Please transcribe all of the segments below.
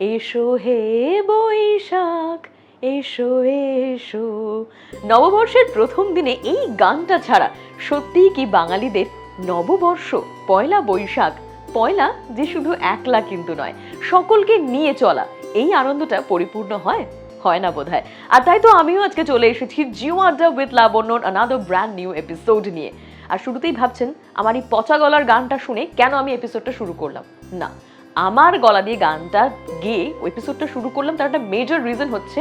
এসো হে বৈশাখ, এসো এসো। নববর্ষের প্রথম দিনে এই গানটা ছাড়া সত্যিই কি বাঙালিদের নববর্ষ, পয়লা বৈশাখ? পয়লা যে শুধু একলা কিন্তু নয়, সকলকে নিয়ে চলা, এই আনন্দটা পরিপূর্ণ হয়? হয় না বোধহয়? আর তাই তো আমিও আজকে চলে এসেছি জিও আড্ডা উইথ লাবণ্যর আনাদার ব্র্যান্ড নিউ এপিসোড নিয়ে। আর শুরুতেই ভাবছেন, আমার এই পচা গলার গানটা শুনে কেন আমি এপিসোডটা শুরু করলাম? না আমার গলা দিয়ে গানটা গেয়ে এপিসোডটা শুরু করলাম, তার একটা মেজর রিজন হচ্ছে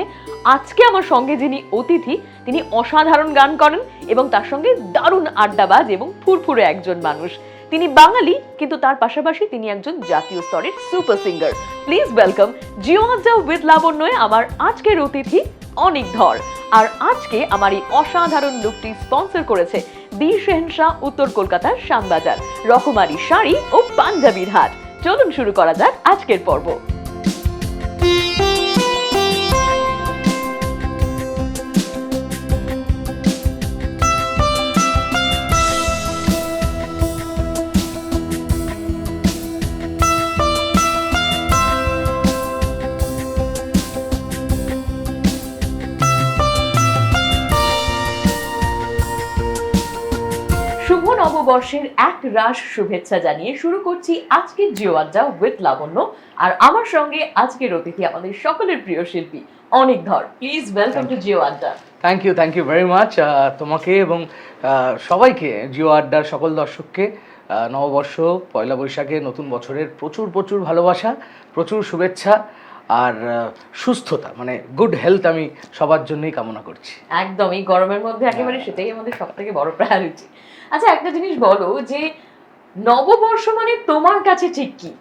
আজকে আমার সঙ্গে যিনি অতিথি, তিনি অসাধারণ গান করেন এবং তার সঙ্গে দারুণ আড্ডাবাজ এবং ফুরফুরে একজন মানুষ। তিনি বাঙালি, কিন্তু তার পাশাপাশি তিনি একজন জাতীয় স্তরের super singer please welcome Jio adda with লাবণ্যয় আমার আজকের অতিথি অনেক ধর। আর আজকে আমার এই অসাধারণ লুকটি স্পন্সর করেছে বি শেহনশাহ উত্তর কলকাতার শ্যামবাজার। রকমারি শাড়ি ও পাঞ্জাবির হাট চলুন শুরু করা যাক আজকের পর্ব। শুভ নববর্ষের এক রাশ শুভেচ্ছা জানিয়ে শুরু করছি আজকের জিও আড্ডা উইথ লাবণ্য। আর আমার সঙ্গে আজকের অতিথি আমাদের সকলের প্রিয় শিল্পী অনেক ধর please welcome to Jio adda. Thank you thank you very much তোমাকে এবং সবাইকে জিও আড্ডার সকল দর্শককে নববর্ষ পয়লা বৈশাখে নতুন বছরের প্রচুর প্রচুর ভালোবাসা প্রচুর শুভেচ্ছা আর সুস্থতা মানে গুড হেলথ আমি সবার জন্যই কামনা করছি। একদম এই গরমের মধ্যে একেবারে সেটাই আমাদের সব থেকে বড় প্রায়োরিটি আচ্ছা একটা জিনিস বলো যে নববর্ষ মানে তোমার কাছে ঠিক কি?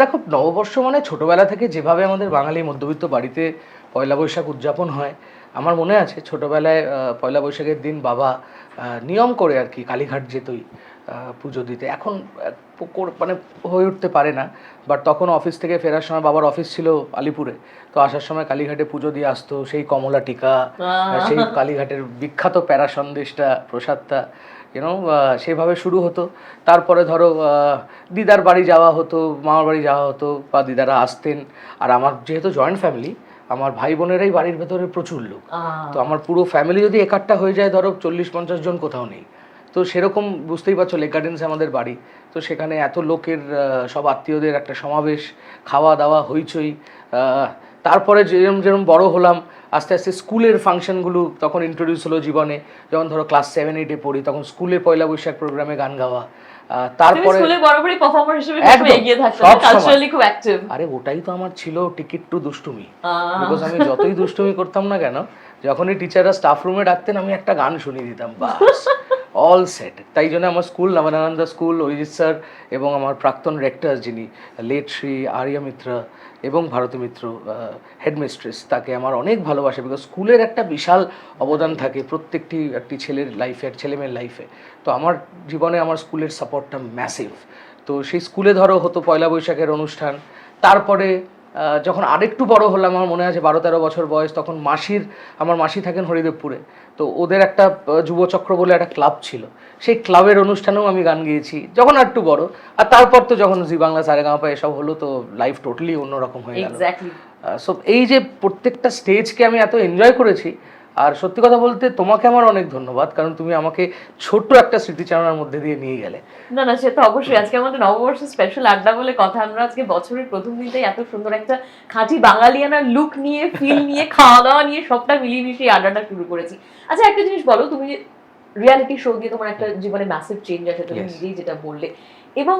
দেখো, নববর্ষ মানে ছোটবেলা থেকে যেভাবে আমাদের বাঙালি মধ্যবিত্ত বাড়িতে পয়লা বৈশাখ উদযাপন হয়, আমার মনে আছে ছোটবেলায় পয়লা বৈশাখের দিন বাবা নিয়ম করে আর কি কালীঘাট যেতই পুজো দিতে। এখন মানে হয়ে উঠতে পারে না বাট তখন অফিস থেকে ফেরার সময় বাবার অফিস ছিল আলিপুরে। তো আসার সময় কালীঘাটে পুজো দিয়ে আসতো সেই কমলা টিকা সেই কালীঘাটের বিখ্যাত প্যারা সন্দেশটা প্রসাদটা ইউনো সেভাবে শুরু হতো। তারপরে ধরো দিদার বাড়ি যাওয়া হতো মামার বাড়ি যাওয়া হতো বা দিদারা আসতেন। আর আমার যেহেতু জয়েন্ট ফ্যামিলি আমার ভাই বোনেরাই বাড়ির ভেতরে প্রচুর লোক। তো আমার পুরো ফ্যামিলি যদি একাট্টা হয়ে যায় ধরো চল্লিশ পঞ্চাশ জন কোথাও নেই। তো সেরকম বুঝতেই পারছ লেক গার্ডেন্স আমাদের বাড়ি। তো সেখানে এত লোকের সব আত্মীয়দের একটা সমাবেশ খাওয়া দাওয়া হইচই তারপরে যেরম যেরম বড় হলাম আস্তে আস্তে স্কুলের ফাংশনগুলো তখন ইন্ট্রোডিউস হলো জীবনে। যেমন ধরো ক্লাস সেভেন এইটে পড়ি তখন স্কুলে পয়লা বৈশাখ প্রোগ্রামে গান গাওয়া। তারপরে স্কুলে বরাবরই পারফর্মার হিসেবে একদম, এগিয়ে থাকতো কালচারালি খুব অ্যাক্টিভ আরে ওটাই তো আমার ছিল টিকিট টু দুষ্টুমি। বিকজ আমি যতই দুষ্টুমি করতাম না কেন যখনই টিচাররা স্টাফ রুমে ডাকতেন আমি একটা গান শুনিয়ে দিতাম বাস। অল সেট তাই জন্য আমার school Nabanananda school Arijit sir এবং আমার প্রাক্তন রেক্টর যিনি লেট শ্রী আর্য মিত্রা এবং ভারতী মিত্র হেডমিস্ট্রেস তাকে আমার অনেক ভালোবাসে বিকজ স্কুলের একটা বিশাল অবদান থাকে প্রত্যেকটি একটি ছেলের লাইফে এক ছেলে মেয়ের লাইফে তো আমার জীবনে আমার স্কুলের সাপোর্টটা ম্যাসিভ তো সেই স্কুলে ধরো হতো পয়লা বৈশাখের অনুষ্ঠান, তারপরে যখন আরেকটু বড় হলাম আমার মনে আছে বারো তেরো বছর বয়স তখন মাসির আমার মাসি থাকেন হরিদেবপুরে। তো ওদের একটা যুবচক্র বলে একটা ক্লাব ছিল। সেই ক্লাবের অনুষ্ঠানেও আমি গান গেয়েছি যখন আরেকটু বড়। আর তারপর তো যখন জি বাংলা সারেগাঁপা এসব হলো তো লাইফ টোটালি অন্যরকম হয়ে গেল। সো এই যে প্রত্যেকটা স্টেজকে আমি এত এনজয় করেছি আর সত্যি কথা বলতে তোমাকে আমার অনেক ধন্যবাদ কারণ তুমি আমাকে ছোট্ট একটা স্মৃতিচারণার মধ্যে দিয়ে নিয়ে গেলে। না না সে তো অবশ্যই। আজকে আমাদের নববর্ষ স্পেশাল আড্ডা বলে কথা। আমরা আজকে বছরের প্রথম দিনটাই এত সুন্দর একটা খাঁটি বাঙালিয়ানা লুক নিয়ে ফিল নিয়ে খাওয়া দাওয়া নিয়ে সবটা মিলিয়ে মিশিয়ে আড্ডাটা শুরু করেছি। আচ্ছা একটা জিনিস বলো তুমি রিয়ালিটি শো দিয়ে তোমার একটা জীবনে ম্যাসিভ চেঞ্জ আছে তুমি নিজেই যেটা বললে। এবং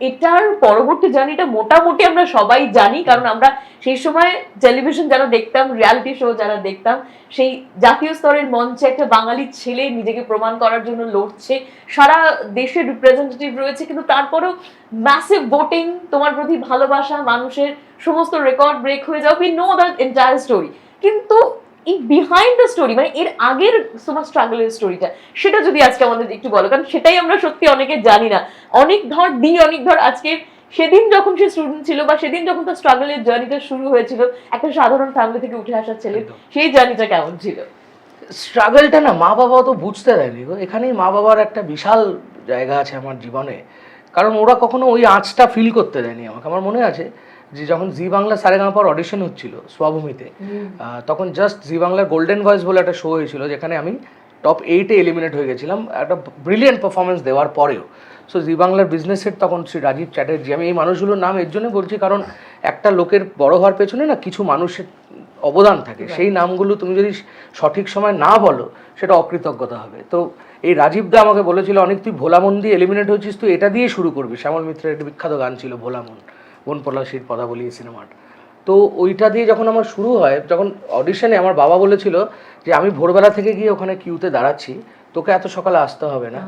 এটার পরবর্তী জার্নিটা মোটামুটি আমরা সবাই জানি, কারণ আমরা সেই সময় টেলিভিশন যারা দেখতাম রিয়ালিটি শো যারা দেখতাম, সেই জাতীয় স্তরের মঞ্চে একটা বাঙালি ছেলে নিজেকে প্রমাণ করার জন্য লড়ছে। সারা দেশের রিপ্রেজেন্টেটিভ রয়েছে, কিন্তু তারপরেও ম্যাসিভ ভোটিং তোমার প্রতি ভালোবাসা, মানুষের সমস্ত রেকর্ড ব্রেক হয়ে যাও we know the entire story কিন্তু এই বিহাইন্ড দ্য স্টোরি মানে এর আগের তোমার স্ট্রাগলের স্টোরিটা সেটা যদি আজকে আমাদের একটু বলো কারণ সেটাই আমরা সত্যি অনেকে জানি না। অনেক ধর দি অনেক ধর আজকে সেদিন যখন সে স্টুডেন্ট ছিল বা সেদিন যখন তার স্ট্রাগলের জার্নিটা শুরু হয়েছিল একটা সাধারণ ফ্যামিলি থেকে উঠে আসা ছেলে। সেই জার্নিটা কেমন ছিল? স্ট্রাগলটা না মা বাবা তো বুঝতে দেয়নি গো। এখানেই মা বাবার একটা বিশাল জায়গা আছে আমার জীবনে। কারণ ওরা কখনো ওই আঁচটা ফিল করতে দেয়নি আমাকে। আমার মনে আছে যে যখন জি বাংলা সারেগামাপার অডিশন হচ্ছিল স্বভূমিতে তখন জাস্ট জি বাংলার গোল্ডেন ভয়েস বলে একটা শো হয়েছিল যেখানে আমি টপ এইটে এলিমিনেট হয়ে গেছিলাম একটা ব্রিলিয়েন্ট পারফরমেন্স দেওয়ার পরেও। সো জি বাংলার বিজনেস হেড তখন শ্রী রাজীব চ্যাটার্জি আমি এই মানুষগুলোর নাম এর জন্য বলছি কারণ একটা লোকের বড় হওয়ার পেছনে না কিছু মানুষের অবদান থাকে। সেই নামগুলো তুমি যদি সঠিক সময় না বলো সেটা অকৃতজ্ঞতা হবে। তো এই রাজীব দা আমাকে বলেছিল অনেক তুই ভোলামন দিয়ে এলিমিনেট হয়েছিস তুই এটা দিয়ে শুরু করবি। শ্যামল মিত্রের একটা বিখ্যাত গান ছিল ভোলামন। বন পলাশির কথা বলি এই সিনেমাটা। তো ওইটা দিয়ে যখন আমার শুরু হয় যখন অডিশনে আমার বাবা বলেছিল যে আমি ভোরবেলা থেকে গিয়ে ওখানে কিউতে দাঁড়াচ্ছি তোকে এত সকালে আসতে হবে না।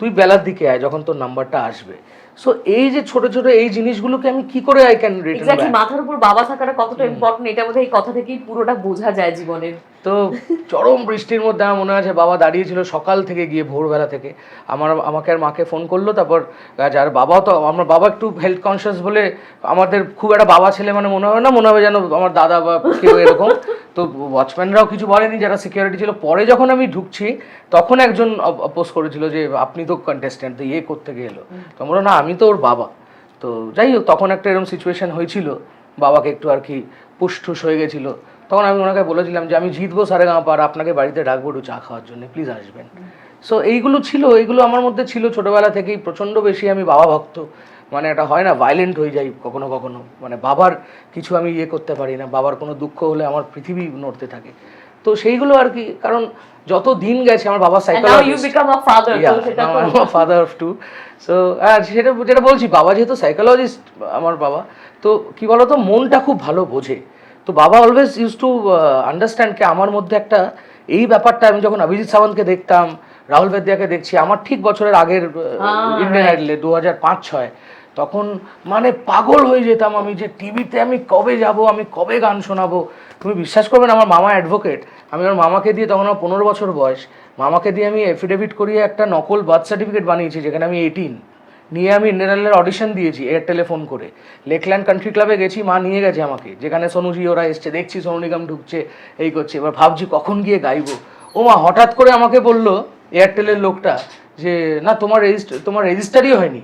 তুই বেলার দিকে আয় যখন তোর নাম্বারটা আসবে। সো এই যে ছোট ছোট এই জিনিসগুলোকে আমি কি করে আই ক্যান রিটার্ন মাথার উপর বাবা থাকাটা কতটা ইম্পর্টেন্ট এটা বোধহয় এই কথা থেকেই পুরোটা বোঝা যায় জীবনের। তো চরম বৃষ্টির মধ্যে আমার মনে আছে বাবা দাঁড়িয়েছিল সকাল থেকে গিয়ে ভোরবেলা থেকে। আমার, আমাকে আর মাকে ফোন করল, তারপর আর বাবাও তো, আমার বাবা একটু হেলথ কনসিয়াস বলে আমাদের খুব একটা বাবা ছেলে মানে মনে হয় না, মনে হবে যেন আমার দাদা বা কেউ এরকম। তো ওয়াচম্যানরাও কিছু বলেনি, যারা সিকিউরিটি ছিল। পরে যখন আমি ঢুকছি, তখন একজন অপোজ করেছিল যে আপনি তো কন্টেস্ট্যান্ট তো ইয়ে করতে গেলো তো আমরা না, আমি তো ওর বাবা। তো যাই হোক, তখন একটা এরকম সিচুয়েশন হয়েছিল। বাবাকে একটু আর কি পুষ্ঠুস হয়ে গেছিল। তখন আমি ওনাকে বলেছিলাম যে আমি জিতবো সারে গাঁপা আর আপনাকে বাড়িতে ডাকবো একটু চা খাওয়ার জন্য প্লিজ আসবেন। সো এইগুলো ছিল এইগুলো আমার মধ্যে ছিল ছোটবেলা থেকেই প্রচণ্ড বেশি আমি বাবা ভক্ত। মানে এটা হয় না ভায়োলেন্ট হয়ে যাই কখনো কখনো। মানে বাবার কিছু আমি ইয়ে করতে পারি না বাবার কোনো দুঃখ হলে আমার পৃথিবী নড়তে থাকে। তো সেইগুলো আর কি কারণ যত দিন গেছে আমার বাবা psychologist father of two so সেটা যেটা বলছি বাবা যেহেতু সাইকোলজিস্ট আমার বাবা তো কি বলতো মনটা খুব ভালো বোঝে। তো বাবা অলওয়েজ ইউজ টু আন্ডারস্ট্যান্ড কে আমার মধ্যে একটা এই ব্যাপারটা আমি যখন অভিজিৎ সাওয়ান্তকে দেখতাম রাহুল বেদিয়াকে দেখছি আমার ঠিক বছরের আগের ইন্ডিয়ান আইডলে দু হাজার পাঁচ ছয় তখন মানে পাগল হয়ে যেতাম আমি যে টিভিতে আমি কবে যাব আমি কবে গান শোনাবো। তুমি বিশ্বাস করবে না আমার মামা অ্যাডভোকেট আমি আমার মামাকে দিয়ে তখন আমার পনেরো বছর বয়স মামাকে দিয়ে আমি এফিডেভিট করিয়ে একটা নকল বার্থ সার্টিফিকেট বানিয়েছি যেখানে আমি এইটিন নিয়ে আমি ইন্ডিয়ানের অডিশন দিয়েছি এয়ারটেলে ফোন করে। লেকল্যান্ড কান্ট্রি ক্লাবে গেছি মা নিয়ে গেছে আমাকে। যেখানে সোনুজি ওরা এসছে দেখছি সোনু নিগম ঢুকছে এই করছে। এবার ভাবছি কখন গিয়ে গাইবো। ও মা হঠাৎ করে আমাকে বলল এয়ারটেলের লোকটা যে না তোমার রেজিস্টার তোমার রেজিস্টারই হয়নি।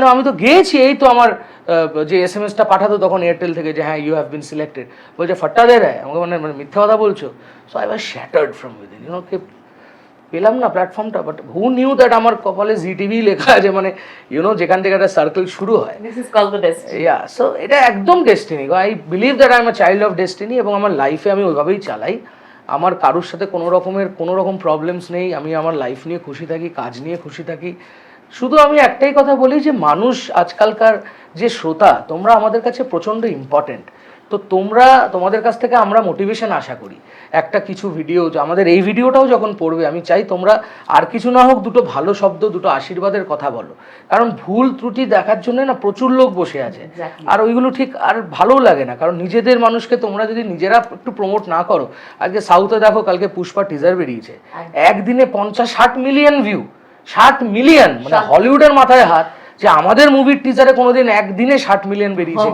know, আমি তো গিয়েছি এই তো আমার যে এস এম এসটা পাঠাতো তখন এয়ারটেল থেকে যে হ্যাঁ ইউ হ্যাভ বিন সিলেক্টেড বলছে ফাট্টা দে রায় আমাকে মানে মানে মিথ্যা কথা বলছো। So I was shattered from within you know পেলাম না প্ল্যাটফর্মটা বাট হু নিউ দ্যাট আমার কপালে জি টিভি লেখা আছে? মানে ইউনো যেখান থেকে একটা সার্কেল শুরু হয়। ইয়া সো এটা একদম destiny I believe that I am a child of destiny এবং আমার লাইফে আমি ওইভাবেই চালাই। আমার কারোর সাথে কোনো রকমের কোনো রকম প্রবলেমস নেই। আমি আমার লাইফ নিয়ে খুশি থাকি কাজ নিয়ে খুশি থাকি। শুধু আমি একটাই কথা বলি যে মানুষ আজকালকার যে শ্রোতা তোমরা আমাদের কাছে প্রচণ্ড ইম্পর্টেন্ট তো তোমরা তোমাদের কাছ থেকে আমরা মোটিভেশন আশা করি। একটা কিছু ভিডিও আমাদের এই ভিডিওটাও যখন পড়বে আমি চাই তোমরা আর কিছু না হোক দুটো ভালো শব্দ দুটো আশীর্বাদের কথা বলো। কারণ ভুল ত্রুটি দেখার জন্য না প্রচুর লোক বসে আছে। আর ওইগুলো ঠিক আর ভালো লাগে না কারণ নিজেদের মানুষকে তোমরা যদি নিজেরা একটু প্রমোট না করো আজকে সাউথে দেখো কালকে পুষ্পা টিজার বেরিয়েছে। একদিনে পঞ্চাশ ষাট মিলিয়ন ভিউ ষাট মিলিয়ন মানে হলিউডের মাথায় হাত। যে আমাদের মুভির টিজারে কোনোদিন একদিনে ষাট মিলিয়ন বেরিয়েছে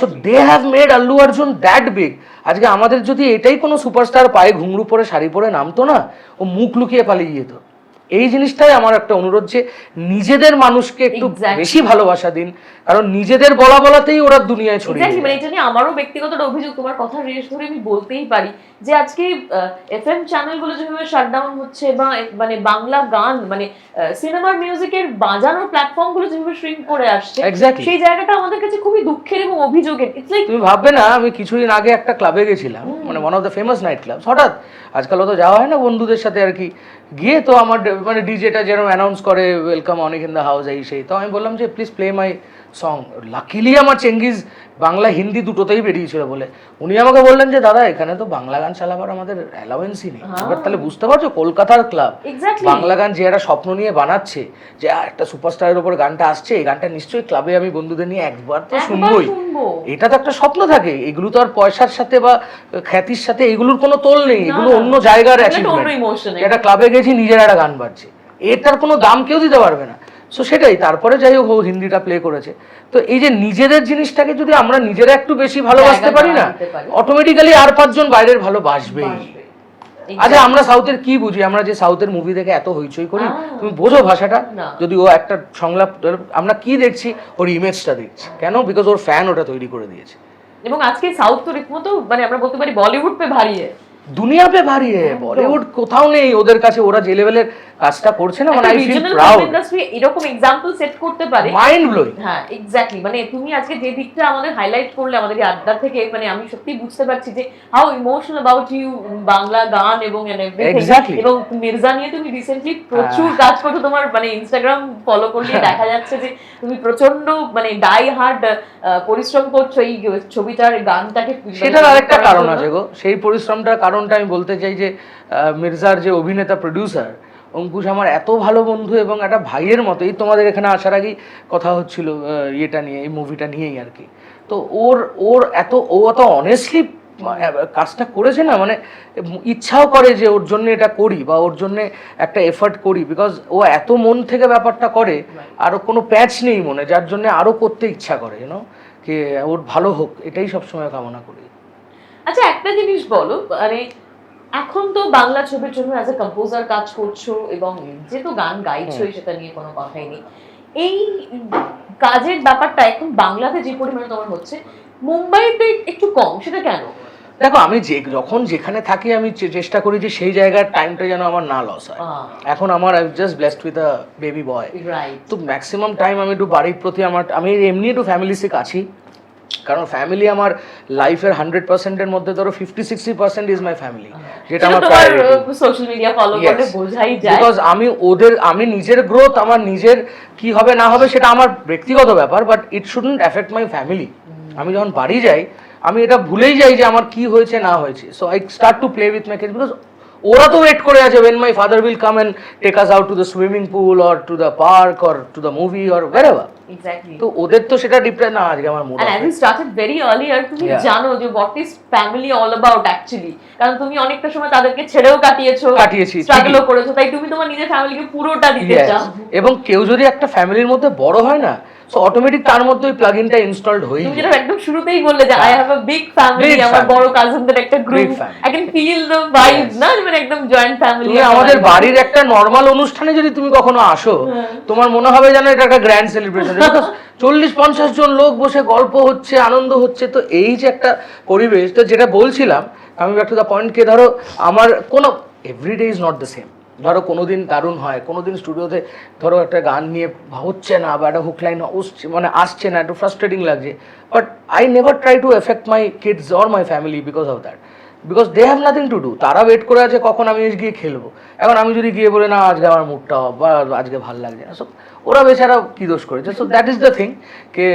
so they have made Allu Arjun that big আজকে আমাদের যদি এটাই কোনো সুপারস্টার পায়ে ঘুঙরু পরে শাড়ি পরে নামতো না ও মুখ লুকিয়ে পালিয়ে যেত। এই জিনিসটাই আমার একটা অনুরোধ যে নিজেদের মানুষকে একটু বেশি ভালোবাসা দিন কারণ নিজেদের বলা বলাতেই ওরা দুনিয়ায় ছড়িয়ে এক্স্যাক্টলি মানে যায়। এটা নিয়ে আমারও ব্যক্তিগত অভিযোগ তোমার কথা রেশ ধরে আমি বলতেই পারি যে আজকে এফএম চ্যানেলগুলো যেভাবে শাটডাউন হচ্ছে বা মানে বাংলা গান মানে সিনেমার মিউজিকের বাজানোর প্ল্যাটফর্মগুলো যেভাবে শ্রিঙ্ক করে আসছে সেই জায়গাটা আমাদের কাছে খুবই দুঃখের এবং অভিযোগের। তুমি ভাববে না আমি কিছুদিন আগে একটা ক্লাবে গেছিলাম মানে one of the famous night club হঠাৎ আজকাল তো যাওয়া হয় না বন্ধুদের সাথে আর কি। গিয়ে তো আমার মানে ডিজেটা যেরকম অ্যানাউন্স করে ওয়েলকাম অনেক ইন দ্য হাউস এই সেই। তো আমি বললাম যে please play my song luckily আমার চেঙ্গিজ বাংলা হিন্দি দুটোতেই বেরিয়েছিল বলে। উনি আমাকে বললেন যে দাদা এখানে তো বাংলা গান চালাবার আমাদের অ্যালাওয়েন্সই নেই। এবার তাহলে বুঝতে পারছ কলকাতার ক্লাব বাংলা গান যে একটা স্বপ্ন নিয়ে বানাচ্ছে যে একটা সুপারস্টারের উপর গানটা আসছে এই গানটা নিশ্চয়ই ক্লাবে আমি বন্ধুদের নিয়ে একবার তো শুনবোই। শুনব। এটা তো একটা স্বপ্ন থাকে। এগুলো তো আর পয়সার সাথে বা খ্যাতির সাথে এগুলোর কোনো তোল নেই। এগুলো অন্য জায়গার অ্যাচিভমেন্ট এটা ক্লাবে গেছি নিজের একটা গান বাজছে। এটার কোনো দাম কেউ দিতে পারবে না। সো সেটাই। তারপরে যাই হোক হিন্দিটা প্লে করেছে। তো এই যে নিজেদের জিনিসটাকে যদি আমরা নিজেরা একটু বেশি ভালোবাসতে পারি না। অটোমেটিক্যালি আর পাঁচজন বাইরের ভালোবাসবেই। আচ্ছা আমরা সাউথের কি বুঝি? আমরা যে সাউথের মুভি দেখে এত হইচই করি তুমি বোঝো ভাষাটা? যদি ও একটা সংলাপ আমরা কি দেখছি? ওর ইমেজটা দেখছি। কেন? বিকজ ওর ফ্যান ওটা তৈরি করে দিয়েছে। এবং আজকে সাউথ তো রীতিমতো মানে আমরা বলতে পারি বলিউড পে ভারী है দুনিয়া পে ভারী বলিউড কোথাও নেই। ওদের কাছে ওরা যে লেভেলের কাজটা করছে না মানে আই ফিল প্রাউড ইন্ডাস্ট্রি এরকম এক্সাম্পল সেট করতে পারে। মাইন্ড ব্লোয়িং হ্যাঁ এক্স্যাক্টলি মানে তুমি আজকে যে দিকটা আমাদের হাইলাইট করলে আমাদের আড্ডা থেকে মানে আমি সত্যি বুঝতে পারছি যে how emotional about you Bangla গান এবং everything। এবং মির্জা নিয়ে তুমি রিসেন্টলি প্রচুর কাজ করছ। তোমার মানে ইনস্টাগ্রাম ফলো করলে দেখা যাচ্ছে যে তুমি প্রচণ্ড মানে ডাই হার্ড পরিশ্রম করছ এই ছবিটার গানটাকে সেটার আরেকটা কারণ আছে গো। সেই পরিশ্রমটার কারণটা আমি বলতে চাই যে মির্জার যে অভিনেতা প্রডিউসার অঙ্কুশ আমার এত ভালো বন্ধু এবং একটা ভাইয়ের মতো এই তোমাদের এখানে আসার আগেই কথা হচ্ছিল ইয়েটা নিয়ে এই মুভিটা নিয়েই আর কি। তো ওর ওর এত ও অত অনেস্টলি কাজটা করেছে না মানে ইচ্ছাও করে যে ওর জন্য এটা করি বা ওর জন্য একটা এফার্ট করি বিকজ ও এত মন থেকে ব্যাপারটা করে আর ওর কোনো প্যাচ নেই মনে যার জন্য আরও করতে ইচ্ছা করে ইউনো যে ওর ভালো হোক এটাই সবসময় কামনা করি। আচ্ছা একটা জিনিস বলো মানে এখন তো বাংলা ছবির জন্য অ্যাজ এ কম্পোজার কাজ করছ এবং যে তো গান গাইছোই সেটা নিয়ে কোনো কথাই নেই। এই কাজের ব্যাপারটা এখন বাংলাতে যে পরিমাণে তোমার হচ্ছে মুম্বাইতে একটু কম সেটা কেন? দেখো আমি যে যখন যেখানে থাকি আমি চেষ্টা করি যে সেই জায়গার টাইমটা যেন আমার না লস হয়। এখন আমার I just blessed with a baby boy right তো ম্যাক্সিমাম টাইম আমি একটু বাড়ির প্রতি আমার আমি এমনি একটু ফ্যামিলি সিক আছি কারণ ফ্যামিলি আমার লাইফের হান্ড্রেড পার্সেন্টের মধ্যে ধরো fifty sixty percent is my family যেটা আমার সোশ্যাল মিডিয়া ফলো করলে বোঝাই যায়। বিকজ আমি ওদের আমি নিজের গ্রোথ আমার নিজের কি হবে না হবে সেটা আমার ব্যক্তিগত ব্যাপার but it shouldn't affect my family আমি যখন বাড়ি যাই আমি এটা ভুলেই যাই যে আমার কি হয়েছে না হয়েছে। So I start to play with my kids because ওরা তো ওয়েট করে আছে when my father will come and take us out to the swimming pool or to the park or to the movie or wherever exactly তো ওদের তো সেটা depend না আজকে আমার মনে হয় স্টার্টেড ভেরি আর্লি very আর তুমি জানো যে what is family all about actually কারণ তুমি অনেকটা সময় তাদেরকে ছেড়েও কাটিয়েছো কাটিয়েছি, স্ট্রাগলও করেছ তাই তুমি তোমার নিজের ফ্যামিলিকে পুরোটা দিতে. চাও। এবং কেউ যদি একটা ফ্যামিলির মধ্যে বড় হয় না সো অটোমেটিক তার মধ্যে ওই প্লাগইনটা ইনস্টলড হয়েই তুমি যেটা একদম শুরুতেই বললে যে I have a big family আমার বড় কাজিনদের একটা group I can feel the vibes না? মানে একদম জয়েন্ট ফ্যামিলি তুমি আমাদের বাড়ির একটা নরমাল অনুষ্ঠানে যদি তুমি কখনো আসো তোমার মনে হবে যেন এটা একটা গ্র্যান্ড সেলিব্রেশন চল্লিশ পঞ্চাশ জন লোক বসে গল্প হচ্ছে আনন্দ হচ্ছে তো এই যে একটা পরিবেশ তো যেটা বলছিলাম আমি ব্যাক টু দ্য পয়েন্ট কে ধরো আমার কোনো everyday is not the same ধরো কোনোদিন দারুণ হয়, কোনোদিন স্টুডিওতে ধরো একটা গান নিয়ে হচ্ছে না বা একটা হুক লাইন মানে আসছে না, একটু ফ্রাস্ট্রেটিং লাগছে। But I never try to affect my kids or my family because of that because they have nothing to do তারা ওয়েট করে আছে কখন আমি গিয়ে খেলব। এখন আমি যদি গিয়ে বলে, না, আজকে আমার মুডটা বা আজকে ভালো লাগছে না। সো ওরা বেচারা কী দোষ করেছে? So that is the thing কে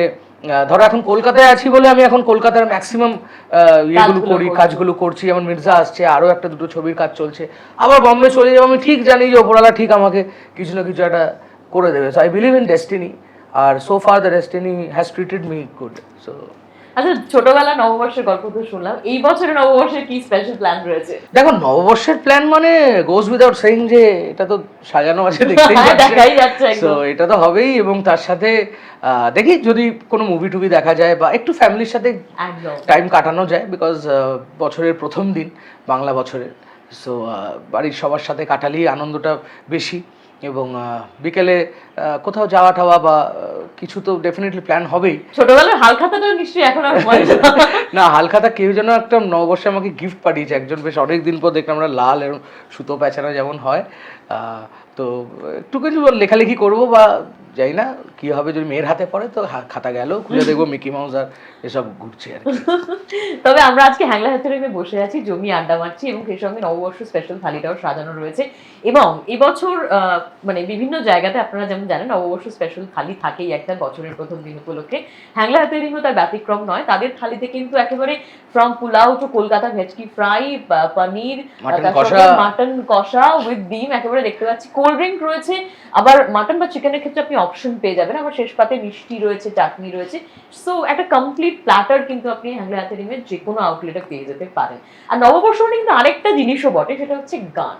ধরো এখন কলকাতায় আছি বলে আমি এখন কলকাতার ম্যাক্সিমাম ইয়েগুলো করি কাজগুলো করছি। যেমন মির্জা আসছে আরও একটা দুটো ছবির কাজ চলছে। আবার বম্বে চলে যাব আমি ঠিক জানি যে ওপরওয়ালা ঠিক আমাকে কিছু না কিছু একটা করে দেবে। So I believe in destiny R so far the destiny has treated me good so আচ্ছা ছোটবেলা নববর্ষের গল্প তো শুনলাম। এই বছরের নববর্ষের কি স্পেশাল প্ল্যান রয়েছে? দেখো নববর্ষের প্ল্যান মানে গোজ উইদাউট সেইং যে এটা তো সাজানো আছে দেখতেই হ্যাঁ, দেখাই যাচ্ছে। সো এটা তো হবেই এবং তার সাথে দেখি যদি কোনো মুভি টুভি দেখা যায় বা একটু ফ্যামিলির সাথে টাইম কাটানো যায় বিকজ বছরের প্রথম দিন বাংলা বছরের। সো বাড়ির সবার সাথে কাটালেই আনন্দটা বেশি। এবং বিকেলে কোথাও যাওয়া টাওয়া বা কিছু তো ডেফিনেটলি প্ল্যান হবেই। ছোটবেলার হাল খাতাটা নিশ্চয়ই এখন আর না। হালখাতা কেউ যেন একটা নববর্ষে আমাকে গিফট পাঠিয়েছে। একজন বেশ অনেক দিন পর দেখলাম আমরা লাল এবং সুতো প্যাঁচানো যেমন হয়। আহ, তো একটু কিছু লেখালেখি করব বা যাই না কি হবে যদি মেয়ের হাতে পড়ে তো খাতা গেল খুলে দেখব মিকি মাউস আর এসব ঘুরছে আর তবে আমরা আজকে হ্যাংলা হাতুড়ে বসে আছি জমি আড্ডা মারছি এবং সেই সঙ্গে নববর্ষ স্পেশাল থালিটাও সাজানো রয়েছে এবং এবছর মানে বিভিন্ন জায়গাতে আপনারা যেমন জানেন নববর্ষ স্পেশাল থালি থাকেই একটা বছরের প্রথম দিন উপলক্ষে। হ্যাংলা হাতুড়িও তার ব্যতিক্রম নয় তাদের থালিতে কিন্তু একেবারে from pulao to Kolkata ভেজকি fry paneer mutton কষা। উইথ ডিম একেবারে দেখতে পাচ্ছি। কোল্ড ড্রিঙ্ক রয়েছে আবার মাটন বা চিকেনের ক্ষেত্রে আপনি অপশন পেয়ে যাবেন। আবার শেষ পাতে মিষ্টি রয়েছে চাটনি রয়েছে। সো একটা কমপ্লিট প্ল্যাটার কিন্তু আপনি হ্যাংলা হাতেরিমের যে কোনো আউটলেটে পেয়ে যেতে পারেন। আর নববর্ষ কিন্তু আরেকটা জিনিসও বটে সেটা হচ্ছে গান।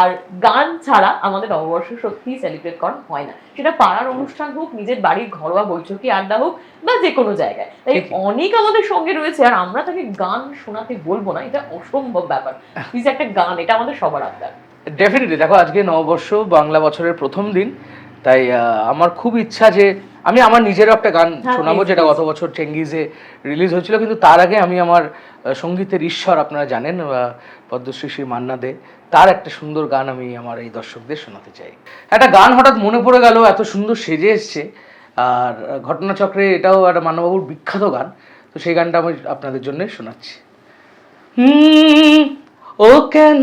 আর গান ছাড়া আমাদের নববর্ষ সত্যি সেলিব্রেট করা হয় না। সেটা পাড়ার অনুষ্ঠান হোক নিজের বাড়ির ঘরোয়া বৈঠকি আড্ডা হোক বা যে কোনো জায়গায়। তাই অনেক আমাদের সঙ্গে রয়েছে আর আমরা তাকে গান শোনাতে বলব না এটা অসম্ভব ব্যাপার। প্লিজ একটা গান এটা আমাদের সবার আবদার। ডেফিনেটলি দেখো আজকে নববর্ষ বাংলা বছরের প্রথম দিন তাই আমার খুব ইচ্ছা যে আমি আমার নিজেরও একটা গান হ্যাঁ, শোনাবো যেটা গত বছর চেঙ্গিজে রিলিজ হয়েছিল কিন্তু তার আগে আমি আমার সঙ্গীতের ঈশ্বর আপনারা জানেন পদ্মশ্রী শ্রী মান্না দে তার একটা সুন্দর গান আমি আমার এই দর্শকদের শোনাতে চাই। একটা গান হঠাৎ মনে পড়ে গেল এত সুন্দর সেজে এসছে আর ঘটনাচক্রে এটাও একটা মান্নাবাবুর বিখ্যাত গান তো সেই গানটা আমি আপনাদের জন্য শোনাচ্ছি। হুম, ও কেন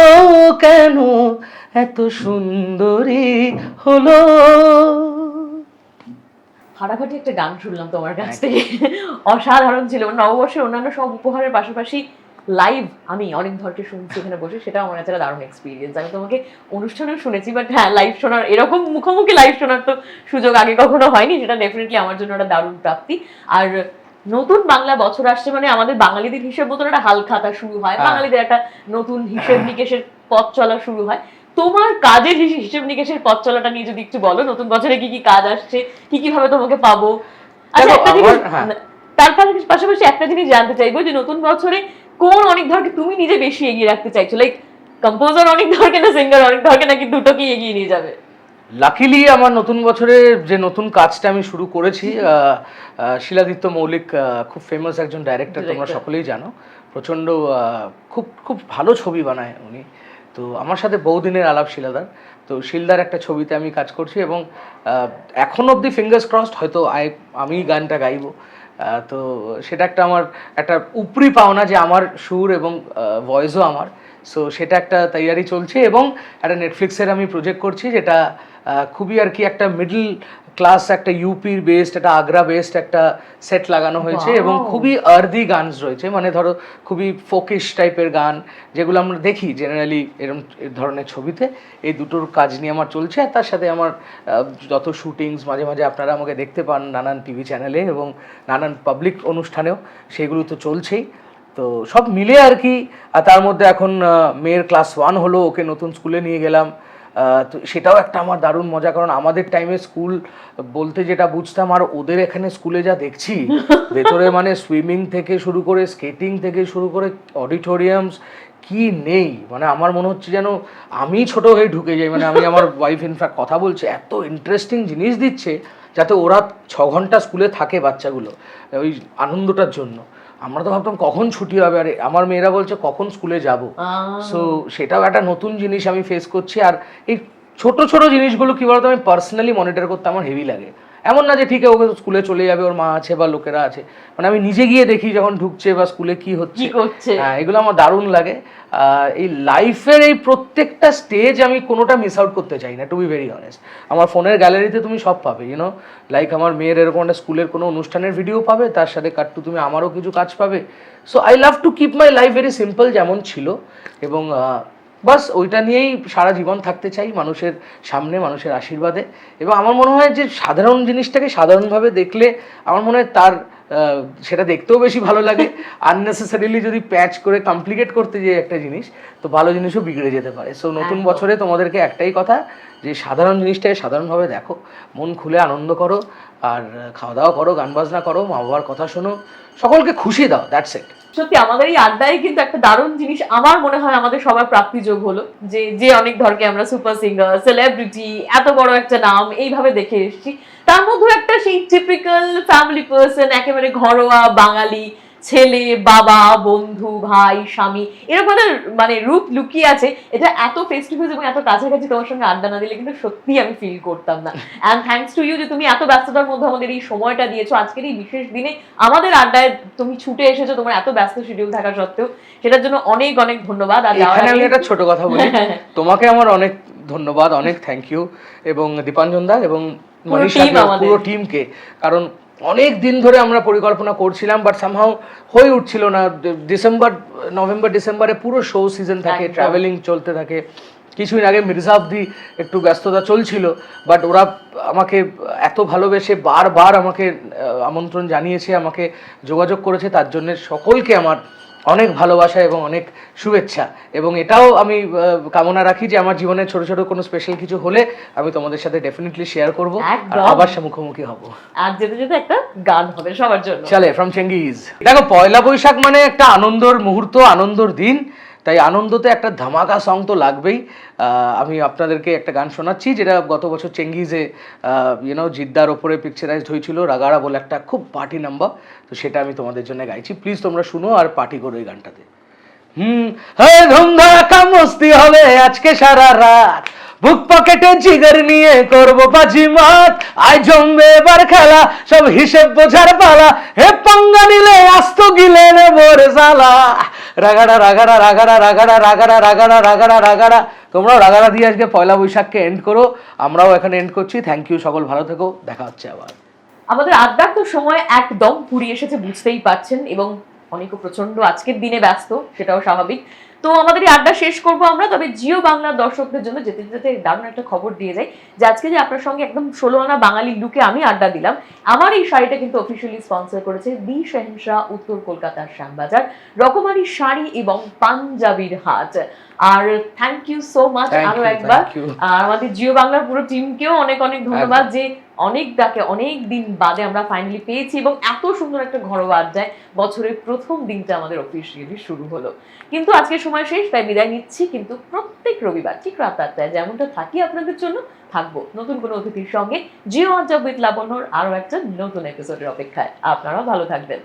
কেন এত সুন্দরী হলো? ফাটাফাটি একটা গান শুনলাম তোমার কাছ। থেকে অসাধারণ ছিল। নববর্ষের অন্যান্য সব উপহারের পাশাপাশি লাইভ আমি অনেক ধরকে শুনছি এখানে বসে সেটা আমার কাছে একটা দারুণ এক্সপিরিয়েন্স আমি তোমাকে অনুষ্ঠানেও শুনেছি বাট হ্যাঁ লাইভ শোনার এরকম মুখোমুখি লাইভ শোনার তো সুযোগ আগে কখনো হয়নি সেটা ডেফিনেটলি আমার জন্য একটা দারুণ প্রাপ্তি। আর নতুন বাংলা বছর আসছে মানে আমাদের বাঙালিদের হিসেব মতন একটা হালখাতা শুরু হয়। হ্যাঁ। বাঙালিদের একটা নতুন হিসেব নিকেশের পথ চলা শুরু হয়। তোমার কাজের হিসেব নিকেশের পথ চলাটা নিয়ে যদি একটু বলো নতুন বছরে কি কি কাজ আসছে কি কি ভাবে তোমাকে পাবো? আচ্ছা একটা জিনিস হ্যাঁ। তার পাশাপাশি- একটা জিনিস জানতে চাইব যে নতুন বছরে কোন অনেক ধরকে তুমি নিজে বেশি এগিয়ে রাখতে চাইছো? লাইক কম্পোজার অনেক ধরকে না সিঙ্গার অনেক ধরকে নাকি দুটোকেই এগিয়ে নিয়ে যাবে? লাকিলি আমার নতুন বছরে যে নতুন কাজটা আমি শুরু করেছি শিলাদিত্য মৌলিক খুব ফেমাস একজন ডাইরেক্টর তোমরা সকলেই জানো। প্রচণ্ড খুব খুব ভালো ছবি বানায় উনি। তো আমার সাথে বহুদিনের আলাপ, শিলাদার। তো শিলদার একটা ছবিতে আমি কাজ করছি এবং এখন অবধি ফিঙ্গার্স ক্রসড হয়তো আই- আমি গানটা গাইব। তো সেটা একটা আমার, একটা উপরি পাওনা যে আমার সুর এবং ভয়েসও আমার। সো সেটা একটা তৈয়ারি চলছে এবং একটা নেটফ্লিক্সের আমি প্রজেক্ট করছি যেটা খুবই আর কি একটা মিডল ক্লাস একটা ইউপির বেসড একটা আগ্রা বেসড একটা সেট লাগানো হয়েছে এবং খুবই আর্দি গান রয়েছে। মানে ধরো খুবই ফোকিশ টাইপের গান যেগুলো আমরা দেখি জেনারেলি এরকম ধরনের ছবিতে। এই দুটোর কাজ নিয়ে আমার চলছে আর তার সাথে আমার যত শুটিংস মাঝে মাঝে আপনারা আমাকে দেখতে পান নানান টিভি চ্যানেলে এবং নানান পাবলিক অনুষ্ঠানেও সেগুলো তো চলছেই। তো সব মিলে আর কি আর তার মধ্যে এখন মেয়ের ক্লাস ওয়ান হলো ওকে নতুন স্কুলে নিয়ে গেলাম। তো সেটাও একটা আমার দারুণ মজা কারণ আমাদের টাইমে স্কুল বলতে যেটা বুঝতাম আর ওদের এখানে স্কুলে যা দেখছি ভেতরে মানে সুইমিং থেকে শুরু করে স্কেটিং থেকে শুরু করে অডিটোরিয়ামস কি নেই? মানে আমার মনে হচ্ছে যেন আমি ছোট হয়ে ঢুকে যাই মানে আমি আমার ওয়াইফ ইনফ্যাক্ট কথা বলছে এত ইন্টারেস্টিং জিনিস দিচ্ছে যাতে ওরা ছ ঘণ্টা স্কুলে থাকে বাচ্চাগুলো ওই আনন্দটার জন্য। আমরা তো ভাবতাম কখন ছুটি হবে আর আমার মেয়েরা বলছে কখন স্কুলে যাব। সো সেটাও একটা নতুন জিনিস আমি ফেস করছি আর এই ছোট ছোট জিনিসগুলো কি বলতো আমি পার্সোনালি মনিটর করতে আমার হেভি লাগে। এমন না যে ঠিক আছে ওকে স্কুলে চলে যাবে ওর মা আছে বা লোকেরা আছে। মানে আমি নিজে গিয়ে দেখি যখন ঢুকছে বা স্কুলে কি হচ্ছে। হ্যাঁ এগুলো আমার দারুণ লাগে। এই লাইফের এই প্রত্যেকটা স্টেজ আমি কোনোটা মিস আউট করতে চাই না টু বি ভেরি অনেস্ট আমার ফোনের গ্যালারিতে তুমি সব পাবে ইউনো লাইক আমার মেয়ের এরকম একটা স্কুলের কোনো অনুষ্ঠানের ভিডিও পাবে তার সাথে কাটটু তুমি আমারও কিছু কাজ পাবে। So I love to keep my life very simple যেমন ছিল। এবং বাস ওইটা নিয়েই সারা জীবন থাকতে চাই মানুষের সামনে মানুষের আশীর্বাদে। এবং আমার মনে হয় যে সাধারণ জিনিসটাকে সাধারণভাবে দেখলে আমার মনে হয় তার সেটা দেখতেও বেশি ভালো লাগে। আননেসেসারিলি যদি প্যাচ করে কমপ্লিকেট করতে যে একটা জিনিস তো ভালো জিনিসও বিগড়ে যেতে পারে। সো নতুন বছরে তোমাদেরকে একটাই কথা যে সাধারণ জিনিসটাকে সাধারণভাবে দেখো। মন খুলে আনন্দ করো আর খাওয়া দাওয়া করো গান বাজনা করো মা বাবার কথা শোনো সকলকে খুশি দাও দ্যাটস ইট সত্যি, আমাদের এই আড্ডায় কিন্তু একটা দারুণ জিনিস আমার মনে হয় আমাদের সবার প্রাপ্তিযোগ হলো, যে যে অনেক ধরকে আমরা সুপার সিঙ্গার সেলিব্রিটি এত বড় একটা নাম এইভাবে দেখে এসেছি। তার মধ্যে একটা সেই টিপিক্যাল ফ্যামিলি পার্সন একেবারে ঘরোয়া বাঙালি ছেলে বাবা বন্ধু ভাই স্বামী এরকম একটা মানে রূপ লুকিয়ে আছে। এটা এত ফেস টু ফেস এবং এত কাছাকাছি তোমার সঙ্গে আড্ডা না দিলে কিন্তু সত্যি আমি ফিল করতাম না। অ্যান্ড থ্যাঙ্কস টু ইউ যে তুমি এত ব্যস্ততার মধ্যে আমাদের এই সময়টা দিয়েছ। আজকের এই বিশেষ দিনে আমাদের আড্ডায় তুমি ছুটে এসেছ তোমার এত ব্যস্ত শিডিউল থাকা সত্ত্বেও। সেটার জন্য অনেক অনেক ধন্যবাদ আর আমি একটা ছোট কথা বলি। তোমাকে আমার অনেক ধন্যবাদ অনেক থ্যাংক ইউ এবং দীপাঞ্জন দা এবং। পুরো টিমকে কারণ অনেক দিন ধরে আমরা পরিকল্পনা করছিলাম বাট সামহাও হয়ে উঠছিল না। ডিসেম্বর নভেম্বর ডিসেম্বরে পুরো শো সিজন থাকে ট্রাভেলিং চলতে থাকে। কিছুদিন আগে মির্জা অব্দি একটু ব্যস্ততা চলছিল বাট ওরা আমাকে এত ভালোবেসে বারবার আমাকে আমন্ত্রণ জানিয়েছে আমাকে যোগাযোগ করেছে তার জন্য সকলকে আমার অনেক ভালোবাসা এবং অনেক শুভেচ্ছা। এবং এটাও আমি কামনা রাখি যে আমার জীবনে ছোট ছোট কোনো স্পেশাল কিছু হলে আমি তোমাদের সাথে ডেফিনেটলি শেয়ার করব। আর আবার মুখোমুখি হব। আর যেতে যেতে একটা গান হবে সবার জন্য। চলে ফ্রম চেঙ্গিজ দেখো পয়লা বৈশাখ মানে একটা আনন্দর মুহূর্ত আনন্দর দিন। তাই আনন্দতে একটা ধামাকা সং তো লাগবেই। আমি আপনাদেরকে একটা গান শোনাচ্ছি, যেটা গত বছর চেঙ্গিজে ইউনো জিদ্দার ওপরে পিকচারাইজড হয়েছিল, রাগাড়া বলে একটা খুব পার্টি নাম্বার তো সেটা আমি তোমাদের জন্য গাইছি। প্লিজ তোমরা শুনো আর পার্টি করো এই গানটাতে। হুম হবে আজকে সারা রাত। বুক পকেটে জিগার নিয়ে করব বাজি মাত আই জমবে এবার খেলা, সব হিসেব বোঝার পালা। হে পাঙ্গা নিলে আস্ত গিলে নেব রে জ্বালা। রাগাড়া রাগাড়া রাগাড়া রাগাড়া রাগাড়া রাগাড়া রাগাড়া রাগাড়া। তোমরাও রাগাড়া দিয়ে আজকে পয়লা বৈশাখকে এন্ড করো। আমরাও এখানে এন্ড করছি। থ্যাংক ইউ সকল ভালো থেকো। দেখা হচ্ছে আবার। আমাদের তো সময় একদম ফুরিয়ে এসেছে, বুঝতেই পারছেন। এবং অনেকও প্রচণ্ড আজকের দিনে ব্যস্ত, সেটাও স্বাভাবিক। তো আমাদের এই আড্ডা শেষ করব আমরা, তবে জিও বাংলার দর্শকদের জন্য যেতে যেতে দারুণ একটা খবর দিয়ে যাই যে আজকে যে আপনার সঙ্গে একদম ষোলো আনা বাঙালি লুকে আমি আড্ডা দিলাম, আমার এই শাড়িটা কিন্তু অফিসিয়ালি স্পন্সর করেছে দি সহিংসা উত্তর কলকাতার শ্যামবাজার, রকমারি শাড়ি এবং পাঞ্জাবির হাট। আর থ্যাংক ইউ সো মাচ আরও একবার। আর আমাদের জিও বাংলার পুরো টিমকেও অনেক অনেক ধন্যবাদ যে অনেক ডাকে অনেক দিন বাদে আমরা ফাইনালি পেয়েছি এবং এত সুন্দর একটা ঘরোয়া আড্ডায় বছরের প্রথম দিনটা আমাদের অফিসিয়ালি শুরু হলো। কিন্তু আজকে সময় শেষ তাই বিদায় নিচ্ছি। কিন্তু প্রত্যেক রবিবার ঠিক রাত আটটায় যেমনটা থাকি আপনাদের জন্য থাকব নতুন কোনো অতিথির সঙ্গে জিও আড্ডা উইথ লাবণ্যর আরও একটা নতুন এপিসোডের অপেক্ষায়। আপনারাও ভালো থাকবেন।